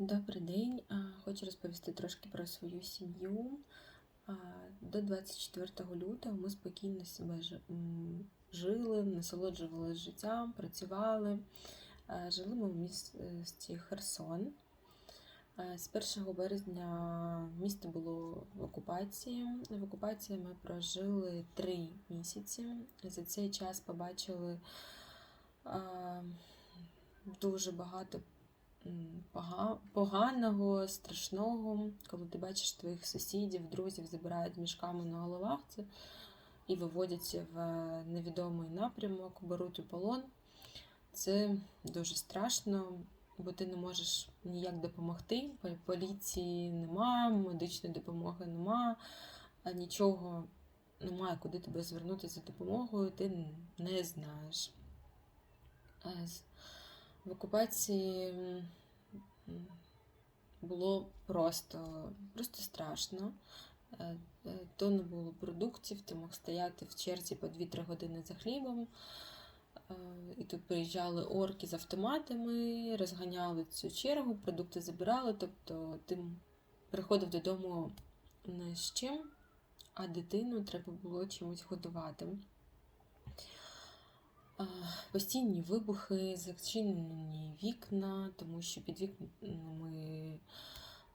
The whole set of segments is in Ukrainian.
Добрий день. Хочу розповісти трошки про свою сім'ю. До 24 лютого ми спокійно себе жили, насолоджувалися життям, працювали. Жили ми в місті Херсон. З 1 березня місто було в окупації. В окупації ми прожили три місяці. За цей час побачили дуже багато поганого, страшного, коли ти бачиш твоїх сусідів, друзів забирають мішками на головах це і виводять в е, невідомий напрямок, беруть у полон. Це дуже страшно, бо ти не можеш ніяк допомогти. Поліції нема, медичної допомоги нема, нічого немає, куди тебе звернутися за допомогою, ти не знаєш. Е, в окупації було просто, просто страшно. Е, е, То не було продуктів, ти мог стояти в черзі по 2-3 години за хлібом. Е, І тут приїжджали орки з автоматами, розганяли цю чергу, продукти забирали. Тобто ти приходив додому не з чим, а дитину треба було чимось годувати. Постійні вибухи, зачинені вікна, тому що під вікнами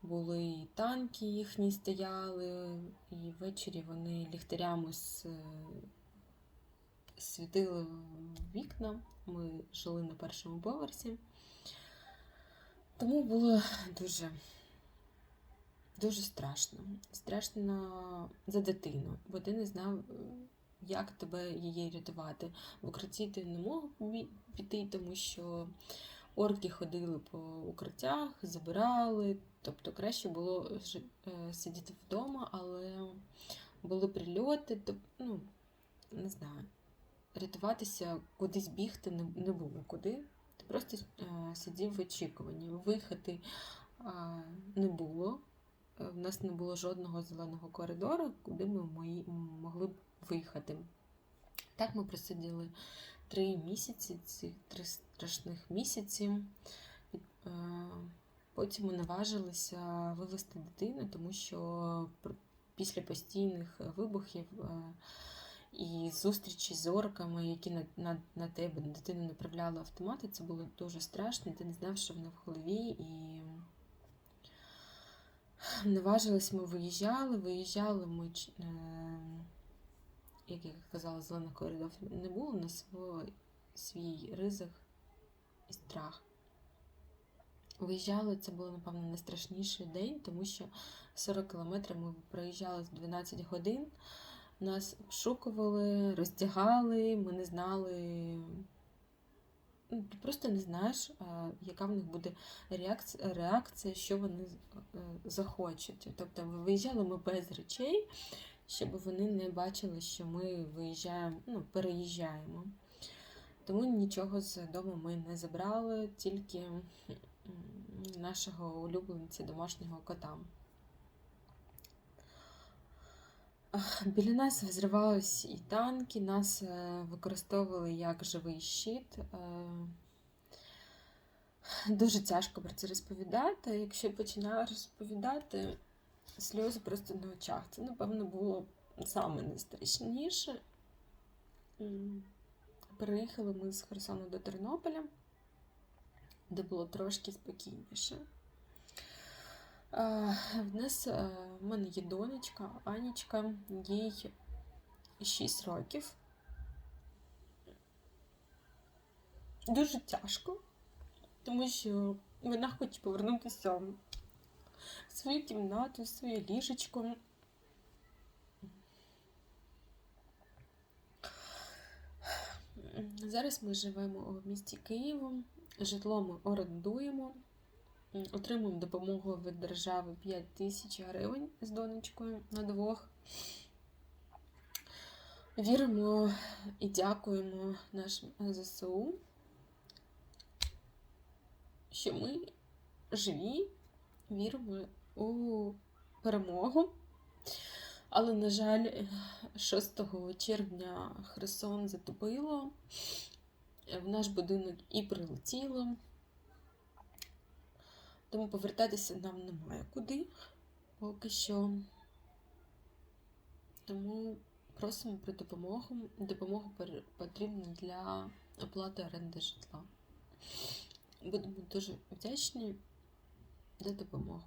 були і танки їхні стояли, і ввечері вони ліхтарями світили вікна. Ми жили на першому поверсі. Тому було дуже, дуже страшно. Страшно за дитину, бо ти не знав, як тебе її рятувати. В укритті ти не мог піти, тому що орки ходили по укриттях, забирали. Тобто краще було е, сидіти вдома, але були прильоти, то, ну, не знаю, рятуватися, кудись бігти не, було куди. Ти просто е, сидів в очікуванні. Виїхати не було. Е, В нас не було жодного зеленого коридору, куди ми могли б виїхати. Так ми просиділи три місяці, ці три страшних місяці. Е, Потім ми наважилися вивезти дитину, тому що після постійних вибухів е, і зустрічі з орками, які на, на, на тебе, дитину направляли автомати, це було дуже страшно. Ти не знав, що вона в голові, і наважились ми виїжджали. Виїжджали ми, е, як я казала, зелених коридорів не було, у нас свій ризик і страх. Виїжджали, це було, напевно, найстрашніший день, тому що 40 кілометрів ми проїжджали з 12 годин. Нас обшукували, роздягали, ми не знали. Ти просто не знаєш, яка в них буде реакція, реакція що вони е, захочуть. Тобто виїжджали ми без речей, щоб вони не бачили, що ми виїжджаємо, ну, переїжджаємо. Тому нічого з дому ми не забрали, тільки нашого улюбленця домашнього кота. Біля нас взривались і танки, нас е, використовували як живий щит. Е, Дуже тяжко про це розповідати. Якщо починаю розповідати, сльози просто на очах. Це, напевно, було саме найстрашніше. Переїхали ми з Херсону до Тернополя, де було трошки спокійніше. В нас в мене є донечка, Анічка, їй 6 років. Дуже тяжко, тому що вона хоче повернутися в свою кімнату, в своє ліжечко. Зараз ми живемо в місті Києву. Житло ми орендуємо. Отримуємо допомогу від держави 5 тисяч гривень з донечкою на двох. Віримо і дякуємо нашим ЗСУ, що ми живі, віримо у перемогу. Але, на жаль, 6 червня Херсон затопило, в наш будинок і прилетіло. Тому повертатися нам немає куди поки що. Тому просимо про допомогу. Допомога пер- потрібна для оплати оренди житла. Будемо дуже вдячні за допомогу.